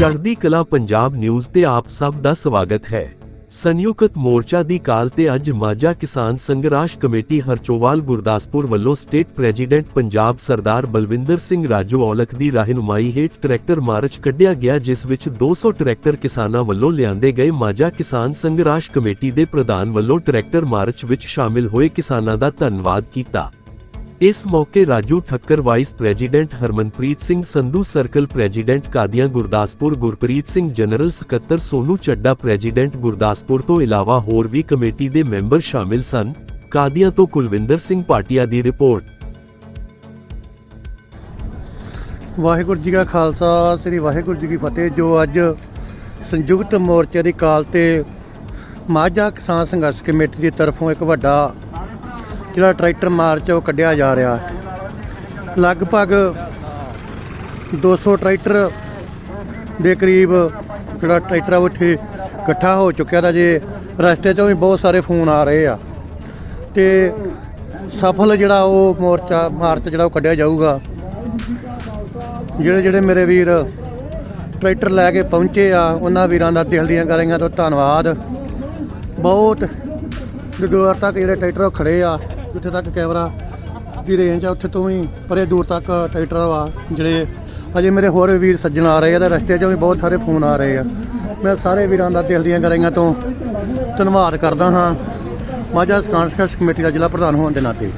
ਚੜ੍ਹਦੀ ਕਲਾ ਪੰਜਾਬ ਨਿਊਜ਼ ਤੇ ਆਪ ਸਭ ਦਾ ਸਵਾਗਤ ਹੈ। ਸੰਯੁਕਤ ਮੋਰਚਾ ਦੀ ਕਾਲ ਤੇ ਅੱਜ ਮਾਝਾ ਕਿਸਾਨ ਸੰਘਰਸ਼ ਕਮੇਟੀ ਹਰਚੋਵਾਲ ਗੁਰਦਾਸਪੁਰ ਵੱਲੋਂ ਸਟੇਟ ਪ੍ਰੈਜ਼ੀਡੈਂਟ ਪੰਜਾਬ ਸਰਦਾਰ ਬਲਵਿੰਦਰ ਸਿੰਘ ਰਾਜੂ ਔਲਖ ਦੀ ਰਹਿਨੁਮਾਈ ਹੇਠ ਟਰੈਕਟਰ ਮਾਰਚ ਕੱਢਿਆ ਗਿਆ, ਜਿਸ ਵਿੱਚ 200 ਟਰੈਕਟਰ ਕਿਸਾਨਾਂ ਵੱਲੋਂ ਲਿਆਂਦੇ ਗਏ ਮਾਝਾ ਕਿਸਾਨ ਸੰਘਰਸ਼ ਕਮੇਟੀ ਦੇ ਪ੍ਰਧਾਨ ਵੱਲੋਂ ਟਰੈਕਟਰ ਮਾਰਚ ਵਿੱਚ ਸ਼ਾਮਿਲ ਹੋਏ ਕਿਸਾਨਾਂ ਦਾ ਧੰਨਵਾਦ ਕੀਤਾ। ਇਸ ਮੌਕੇ Raju Thakkar vice president Harmanpreet Singh Sandhu, circle president Qadian Gurdaspur, Gurpreet Singh general ਸਕੱਤਰ ਸੋਨੂ ਚੱਡਾ ਪ੍ਰੈਜ਼ੀਡੈਂਟ ਗੁਰਦਾਸਪੁਰ ਤੋਂ ਇਲਾਵਾ ਹੋਰ ਵੀ ਕਮੇਟੀ ਦੇ ਮੈਂਬਰ ਸ਼ਾਮਿਲ ਸਨ। ਕਾਦੀਆਂ ਤੋਂ ਕੁਲਵਿੰਦਰ ਸਿੰਘ ਪਾਟਿਆ ਦੀ ਰਿਪੋਰਟ। ਵਾਹਿਗੁਰੂ ਜੀ ਕਾ ਖਾਲਸਾ, ਸ੍ਰੀ ਵਾਹਿਗੁਰੂ ਜੀ ਕੀ ਫਤਿਹ, ਜੋ ਅੱਜ ਸੰਯੁਕਤ ਮੋਰਚੇ ਦੀ ਕਾਲ ਤੇ ਮਾਝਾ ਕਿਸਾਨ ਸੰਘਰਸ਼ ਕਮੇਟੀ ਦੀ ਤਰਫੋਂ ਇੱਕ ਵੱਡਾ ਜਿਹੜਾ ਟਰੈਕਟਰ ਮਾਰਚ ਉਹ ਕੱਢਿਆ ਜਾ ਰਿਹਾ। ਹੈ ਲਗਭਗ 200 ਟਰੈਕਟਰ ਦੇ ਕਰੀਬ ਜਿਹੜਾ ਟਰੈਕਟਰ ਆ, ਉਹ ਇੱਥੇ ਇਕੱਠਾ ਹੋ ਚੁੱਕਿਆ ਤਾਂ ਜੇ ਰਸਤੇ 'ਚੋਂ ਵੀ ਬਹੁਤ ਸਾਰੇ ਫੋਨ ਆ ਰਹੇ ਆ। ਤੇ ਸਫਲ ਜਿਹੜਾ ਉਹ ਮੋਰਚਾ, ਮਾਰਚ ਜਿਹੜਾ ਉਹ ਕੱਢਿਆ ਜਾਊਗਾ। ਜਿਹੜੇ ਜਿਹੜੇ ਮੇਰੇ ਵੀਰ ਟਰੈਕਟਰ ਲੈ ਕੇ ਪਹੁੰਚੇ ਆ, ਉਹਨਾਂ ਵੀਰਾਂ ਦਾ ਦਿਲ ਦੀਆਂ ਗਾਲੀਆਂ ਤੋਂ ਧੰਨਵਾਦ। ਬਹੁਤ ਦੂਰ ਤੱਕ ਜਿਹੜੇ ਟਰੈਕਟਰ ਉਹ ਖੜੇ ਆ। ਜਿੱਥੇ ਤੱਕ ਕੈਮਰਾ ਦੀ ਰੇਂਜ ਆ, ਉੱਥੇ ਤੋਂ ਵੀ ਪਰੇ ਦੂਰ ਤੱਕ ਟਰੈਕਟਰ ਆ ਜਿਹੜੇ ਅਜੇ ਮੇਰੇ ਹੋਰ ਵੀਰ ਸੱਜਣ ਆ ਰਹੇ ਆ, ਤੇ ਰਸਤੇ 'ਚੋਂ ਵੀ ਬਹੁਤ ਸਾਰੇ ਫੋਨ ਆ ਰਹੇ ਆ। ਮੈਂ ਸਾਰੇ ਵੀਰਾਂ ਦਾ ਦਿਲ ਦੀਆਂ ਗਰਾਈਆਂ ਤੋਂ ਧੰਨਵਾਦ ਕਰਦਾ ਹਾਂ। ਮਾਝਾ ਸੰਘਰਸ਼ ਕਮੇਟੀ ਦਾ ਜ਼ਿਲ੍ਹਾ ਪ੍ਰਧਾਨ ਹੋਣ ਦੇ ਨਾਤੇ।